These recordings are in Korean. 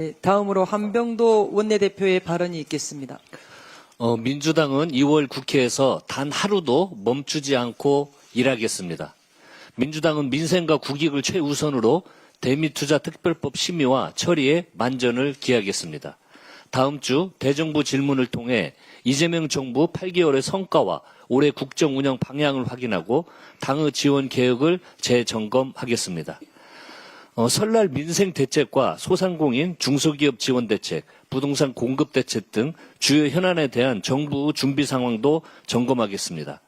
네, 다음으로 한병도 원내대표의 발언이 있겠습니다. 어, 민주당은 2월 국회에서 단 하루도 멈추지 않고 일하겠습니다. 민주당은 민생과 국익을 최우선으로 대미투자특별법 심의와 처리에 만전을 기하겠습니다. 다음 주 대정부 질문을 통해 이재명 정부 8개월의 성과와 올해 국정 운영 방향을 확인하고 당의 지원 계획을 재점검하겠습니다. 어, 설날 민생 대책과 소상공인 중소기업 지원 대책, 부동산 공급 대책 등 주요 현안에 대한 정부 준비 상황도 점검하겠습니다.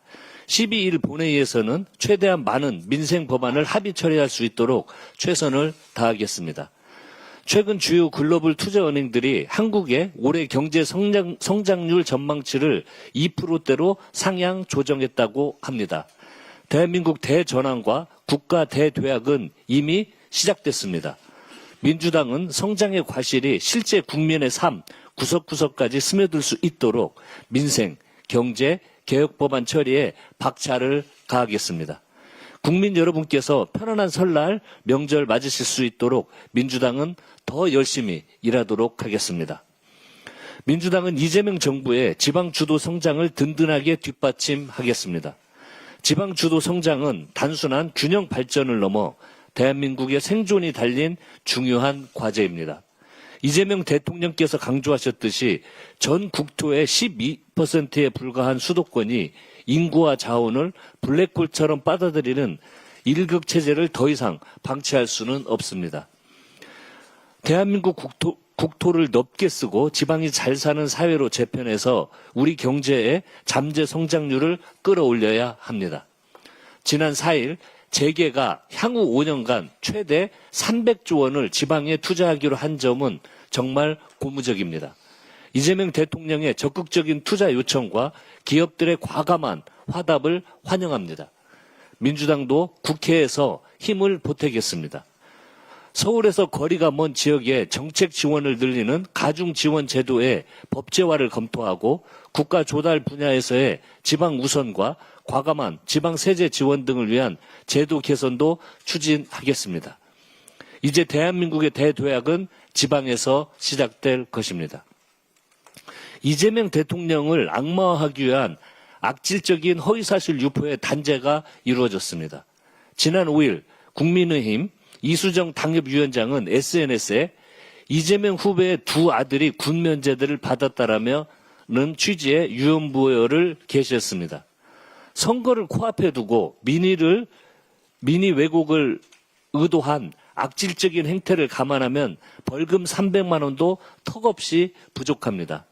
12일 본회의에서는 최대한 많은 민생 법안을 합의 처리할 수 있도록 최선을 다하겠습니다. 최근 주요 글로벌 투자 은행들이 한국의 올해 경제 성장, 성장률 전망치를 2%대로 상향 조정했다고 합니다. 대한민국 대전환과 국가 대도약은 이미 시작됐습니다. 민주당은 성장의 과실이 실제 국민의 삶 구석구석까지 스며들 수 있도록 민생, 경제, 개혁 법안 처리에 박차를 가하겠습니다. 국민 여러분께서 편안한 설날 명절 맞으실 수 있도록 민주당은 더 열심히 일하도록 하겠습니다. 민주당은 이재명 정부의 지방 주도 성장을 든든하게 뒷받침하겠습니다. 지방 주도 성장은 단순한 균형 발전을 넘어 대한민국의 생존이 달린 중요한 과제입니다. 이재명 대통령께서 강조하셨듯이 전 국토의 12%에 불과한 수도권이 인구와 자원을 블랙홀처럼 빨아들이는 일극 체제를 더 이상 방치할 수는 없습니다. 대한민국 국토, 국토를 넓게 쓰고 지방이 잘 사는 사회로 재편해서 우리 경제의 잠재 성장률을 끌어올려야 합니다. 지난 4일 재계가 향후 5년간 최대 300조 원을 지방에 투자하기로 한 점은 정말 고무적입니다. 이재명 대통령의 적극적인 투자 요청과 기업들의 과감한 화답을 환영합니다. 민주당도 국회에서 힘을 보태겠습니다. 서울에서 거리가 먼 지역에 정책 지원을 늘리는 가중 지원 제도의 법제화를 검토하고 국가 조달 분야에서의 지방 우선과 과감한 지방 세제 지원 등을 위한 제도 개선도 추진하겠습니다. 이제 대한민국의 대도약은 지방에서 시작될 것입니다. 이재명 대통령을 악마화하기 위한 악질적인 허위사실 유포의 단죄가 이루어졌습니다. 지난 5일 국민의힘 이수정 당협위원장은 SNS에 이재명 후배의 두 아들이 군 면제들을 받았다라며는 취지의 유언부여를 게시했습니다. 선거를 코앞에 두고 민의를 민의 왜곡을 의도한 악질적인 행태를 감안하면 벌금 300만 원도 턱없이 부족합니다.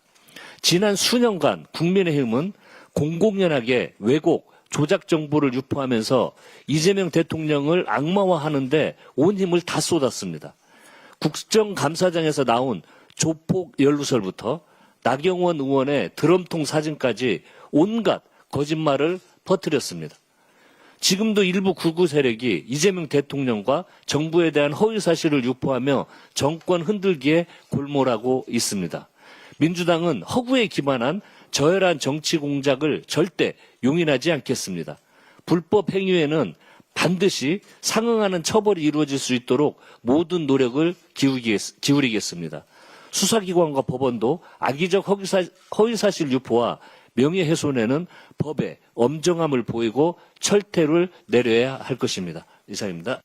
지난 수년간 국민의힘은 공공연하게 왜곡, 조작 정보를 유포하면서 이재명 대통령을 악마화하는데 온 힘을 다 쏟았습니다. 국정감사장에서 나온 조폭 연루설부터 나경원 의원의 드럼통 사진까지 온갖 거짓말을 퍼뜨렸습니다. 지금도 일부 극우 세력이 이재명 대통령과 정부에 대한 허위 사실을 유포하며 정권 흔들기에 골몰하고 있습니다. 민주당은 허구에 기반한 저열한 정치 공작을 절대 용인하지 않겠습니다. 불법 행위에는 반드시 상응하는 처벌이 이루어질 수 있도록 모든 노력을 기울이겠, 기울이겠습니다. 수사기관과 법원도 악의적 허위사, 허위사실 유포와 명예훼손에는 법의 엄정함을 보이고 철퇴를 내려야 할 것입니다. 이상입니다.